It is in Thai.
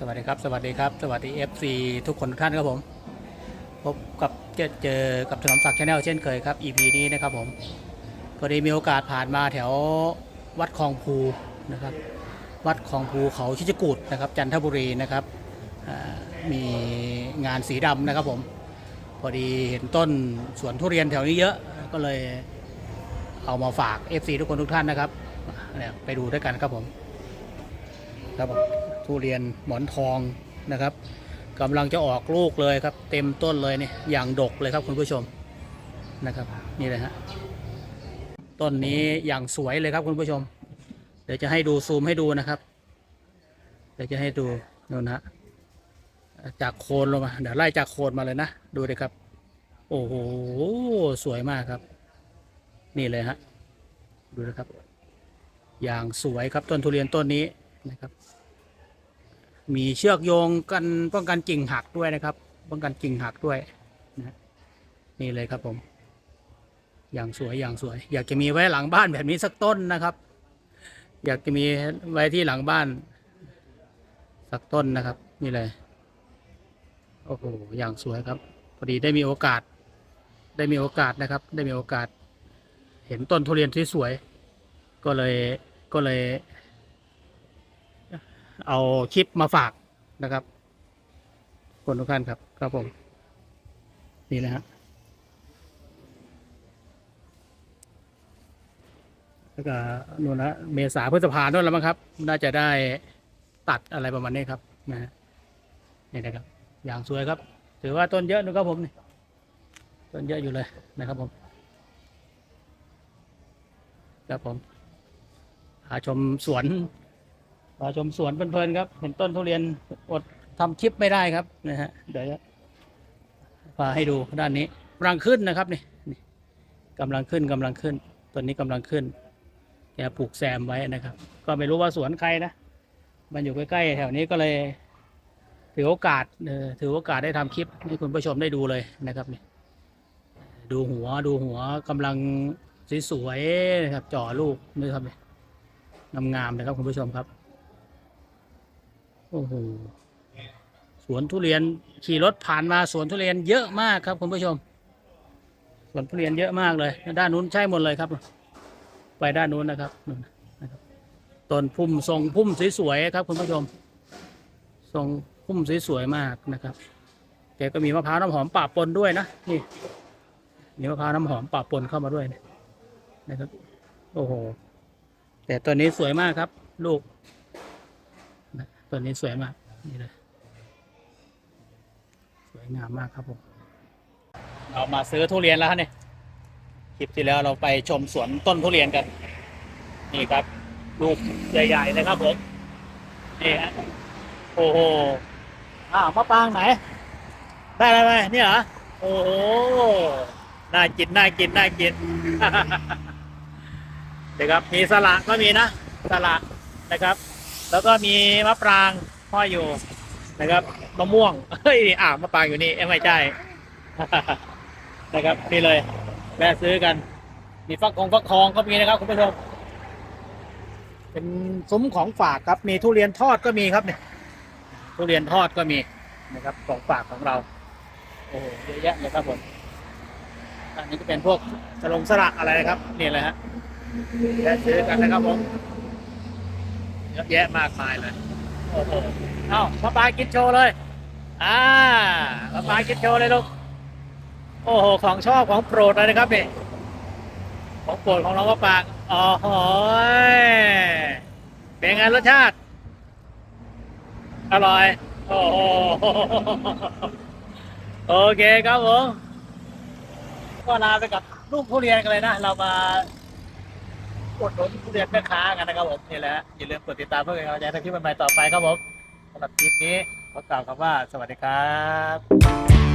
สวัสดีครับ สวัสดีครับ สวัสดี FC ทุกคนทุกท่านครับผม พบกับเจอเจอกับถนอมศักดิ์ชาแนลเช่นเคยครับ EP นี้นะครับผมพอดีมีโอกาสผ่านมาแถววัดคลองภูนะครับ วัดคลองภูเขาชิจกูดนะครับ จันทบุรีนะครับมีงานสีดำนะครับผม พอดีเห็นต้นสวนทุเรียนแถวนี้เยอะก็เลยเอามาฝาก FC ทุกคนทุกท่านนะครับไปดูด้วยกันครับผม ครับผม ทุเรียนหมอนทองนะครับกำลังจะออกลูกเลยครับ เต็มต้นเลยเนี่ยอย่างดกเลยครับคุณผู้ชมนะครับนี่เลยฮะต้นนี้อย่างสวยเลยครับคุณผู้ชม เดี๋ยวจะให้ดูซูมให้ดูนะครับ เดี๋ยวจะให้ดูนู่นะฮะจากโคนลงมาเดี๋ยวไล่จากโคนมาเลยนะดูเลยครับ โอ้โหสวยมากครับ นี่เลยฮะดูนะครับ อย่างสวยครับต้นทุเรียนต้นนี้นะครับ มีเชือกโยงกันป้องกันกิ่งหักด้วยนะครับ ป้องกันกิ่งหักด้วยนะนี่เลยครับผม อย่างสวยอย่างสวย อยากจะมีไว้หลังบ้านแบบนี้สักต้นนะครับ อยากจะมีไว้ที่หลังบ้าน สักต้นนะครับ นี่เลยโอ้โหอย่างสวยครับพอดีได้มีโอกาส ได้มีโอกาสนะครับ ได้มีโอกาส เห็นต้นทุเรียนที่สวยก็เลยก็เลย เอาคลิปมาฝากนะครับคนทุกท่านครับครับผม นี่นะฮะแล้วก็นู่นนะเมษาพฤษภาโน่นแล้วมั้งครับ น่าจะได้ตัดอะไรประมาณนี้ครับนะฮะนี่นะครับ อย่างสวยครับ ถือว่าต้นเยอะนะครับผมนี่ต้นเยอะอยู่เลยนะครับผมครับผมหาชมสวน พาชมสวนเพลินๆครับ เห็นต้นทุเรียนอดทำคลิปไม่ได้ครับนะฮะเดี๋ยวพาให้ดูด้านนี้กำลังขึ้นนะครับนี่นี่กำลังขึ้นกำลังขึ้นต้นนี้กำลังขึ้นแกปลูกแซมไว้นะครับ ก็ไม่รู้ว่าสวนใครนะมันอยู่ใกล้ๆแถวนี้ก็เลยถือโอกาสเออถือโอกาสได้ทำคลิปให้คุณผู้ชมได้ดูเลยนะครับนี่ดูหัวดูหัวกำลังสวยๆนะครับจ่อลูกนี่ครับนี่งามๆนะครับคุณผู้ชมครับ โอ้โหสวนทุเรียนขี่รถผ่านมาสวนทุเรียนเยอะมากครับคุณผู้ชม สวนทุเรียนเยอะมากเลย ด้านนู้นใช่หมดเลยครับ ไปด้านนู้นนะครับนนะครับต้นพุ่มทรงพุ่มสวยๆครับคุณผู้ชม ทรงพุ่มสวยๆมากนะครับแกก็มีมะพร้าวน้ำหอมป่าปนด้วยนะนี่มีมะพร้าวน้ำหอมป่าปนเข้ามาด้วยนะครับ โอ้โห แต่ตัวนี้สวยมากครับ ลูก ตัวนี้สวยมาก นี่เลย สวยงามมากครับผม เรามาซื้อทุเรียนแล้วครับเนี่ย คลิปที่แล้วเราไปชมสวนต้นทุเรียนกัน นี่ครับ ลูกใหญ่ๆเลยครับผม นี่ฮะ โอ้โห อ้าวมะปรางไหน ได้ไรไหมนี่เหรอ โอ้โห น่ากิน น่ากิน น่ากินเดี๋ยวครับ มีสละก็มีนะ สละนะครับ แล้วก็มีมะปรางห้อยอยู่นะครับมะม่วงเฮ้ยอ่ามะปรางอยู่นี่เอ้ไม่ใช่นะครับนี่เลยแวะซื้อกัน มีฟักทองฟักทองก็มีนะครับคุณผู้ชมเป็นซุ้มของฝากครับ มีทุเรียนทอดก็มีครับเนี่ยทุเรียนทอดก็มีนะครับของฝากของเรา โอ้โหเยอะแยะเลยครับผมอันนี้ก็เป็นพวกสลงสละอะไรนะครับนี่เลยฮะแวะซื้อกันนะครับผม เยอะแยะมากมายเลย โอ้โหเอ้ามาปลากินโชว์เลย อ่ามาปลากินโชว์เลยลูก โอ้โห ของชอบของโปรดเลยนะครับเนี่ยของโปรดของน้องมะปางอ๋อโหยเป็นไงรสชาติ อร่อย โอ้โหโอเคครับผม ก็ลาไปกับลูกทุเรียนกันเลยนะ เรามา กดหนุนทุเรียนแม่ค้ากันนะครับผมนี่แหละอย่าลืมกดติดตามเพื่อเป็นกำลังใจในคลิปใหม่ๆต่อไปครับผมสำหรับคลิปนี้ขอกล่าวคำว่าสวัสดีครับ